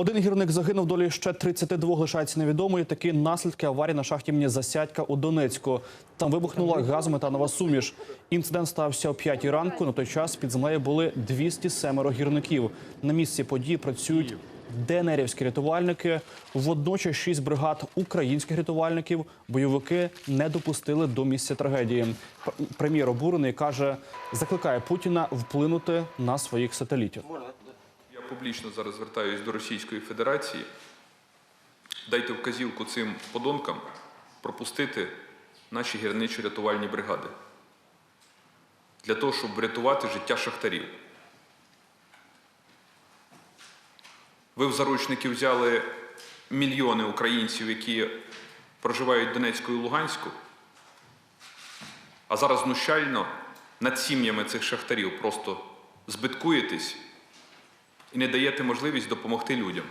Один гірник загинув, долі ще 32 лишається невідомою. Такі наслідки аварії на шахті імені Засядька у Донецьку. Там вибухнула газометанова суміш. Інцидент стався о 5 ранку. На той час під землею були 207 гірників. На місці події працюють ДНРівські рятувальники. Водночас шість бригад українських рятувальників бойовики не допустили до місця трагедії. Прем'єр обурений каже, закликає Путіна вплинути на своїх сателітів. Публічно зараз звертаюся до Російської Федерації. Дайте вказівку цим подонкам пропустити наші гірничо-рятувальні бригади для того, щоб врятувати життя шахтарів. Ви в заручники взяли мільйони українців, які проживають в Донецьку і Луганську, а зараз знущально над сім'ями цих шахтарів просто збиткуєтесь і не даєте можливість допомогти людям.